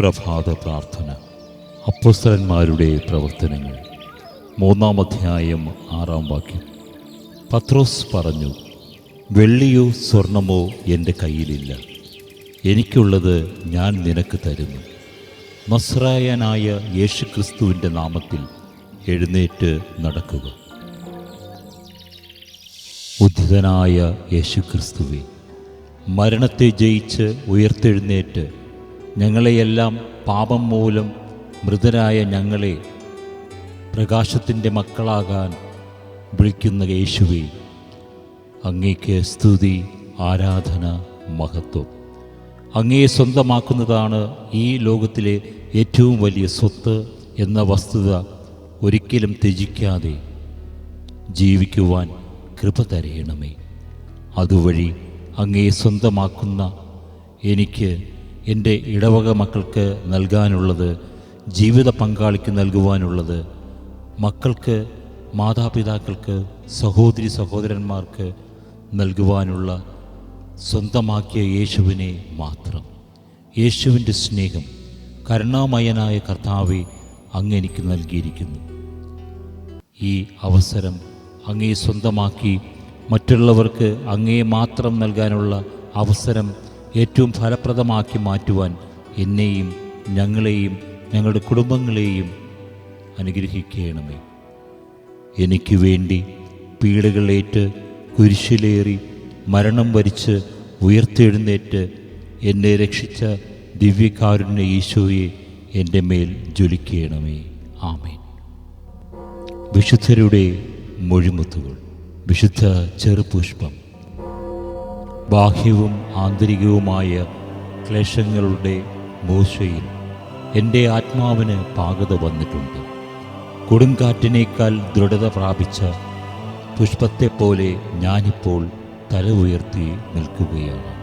പ്രഭാത പ്രാർത്ഥന. അപ്പോസ്തലന്മാരുടെ പ്രവർത്തനങ്ങൾ. മൂന്നാം അധ്യായം ആറാം വാക്യം. പത്രോസ് പറഞ്ഞു വെള്ളിയോ സ്വർണമോ എന്റെ കയ്യിലില്ല. എനിക്കുള്ളത് ഞാൻ നിനക്ക് തരുന്നു. നസ്രായനായ യേശുക്രിസ്തുവിന്റെ നാമത്തിൽ എഴുന്നേറ്റ് നടക്കുക. ഉദ്ധിതനായ യേശുക്രിസ്തുവെ മരണത്തെ ജയിച്ച് ഉയർത്തെഴുന്നേറ്റ് ഞങ്ങളെയെല്ലാം പാപം മൂലം മൃതരായ ഞങ്ങളെ പ്രകാശത്തിന്റെ മക്കളാകാൻ വിളിക്കുന്ന യേശുവെ അങ്ങേക്ക് സ്തുതി ആരാധന മഹത്വം. അങ്ങയെ സ്വന്തമാക്കുന്നതാണ് ഈ ലോകത്തിലെ ഏറ്റവും വലിയ സ്വത്ത് എന്ന വസ്തുത ഒരിക്കലും ത്യജിക്കാതെ ജീവിക്കുവാൻ കൃപ തരയണമേ അതുവഴി അങ്ങയെ സ്വന്തമാക്കുന്ന എനിക്ക് എന്റെ ഇടവക മക്കൾക്ക് നൽകാനുള്ളത് ജീവിത പങ്കാളിക്ക് നൽകുവാനുള്ളത് മക്കൾക്ക് മാതാപിതാക്കൾക്ക് സഹോദരി സഹോദരന്മാർക്ക് നൽകുവാനുള്ള സ്വന്തമാക്കിയ യേശുവിനെ മാത്രം. യേശുവിന്റെ സ്നേഹം കരുണാമയനായ കർത്താവെ അങ്ങ് എനിക്ക് നൽകിയിരിക്കുന്നു. ഈ അവസരം അങ്ങേ സ്വന്തമാക്കി മറ്റുള്ളവർക്ക് അങ്ങേ മാത്രം നൽകാനുള്ള അവസരം ഏറ്റവും ഫലപ്രദമാക്കി മാറ്റുവാൻ എന്നെയും ഞങ്ങളെയും ഞങ്ങളുടെ കുടുംബങ്ങളെയും അനുഗ്രഹിക്കണമേ. എനിക്ക് വേണ്ടി പീഡകളേറ്റ് കുരിശിലേറി മരണം വരിച്ച് ഉയർത്തെഴുന്നേറ്റ് എന്നെ രക്ഷിച്ച ദിവ്യകാരുണ്യ ഈശോയെ എന്റെ മേൽ ജ്വലിക്കണമേ. ആമേൻ. വിശുദ്ധരുടെ മൊഴിമുത്തുകൾ വിശുദ്ധ ചെറുപുഷ്പം ബാഹ്യവും ആന്തരികവുമായ ക്ലേശങ്ങളുടെ മൂശയിൽ എന്റെ ആത്മാവിന് പാകത വന്നിട്ടുണ്ട്. കൊടുങ്കാറ്റിനേക്കാൾ ദൃഢത പ്രാപിച്ച പുഷ്പത്തെപ്പോലെ ഞാനിപ്പോൾ തല ഉയർത്തി നിൽക്കുകയാണ്.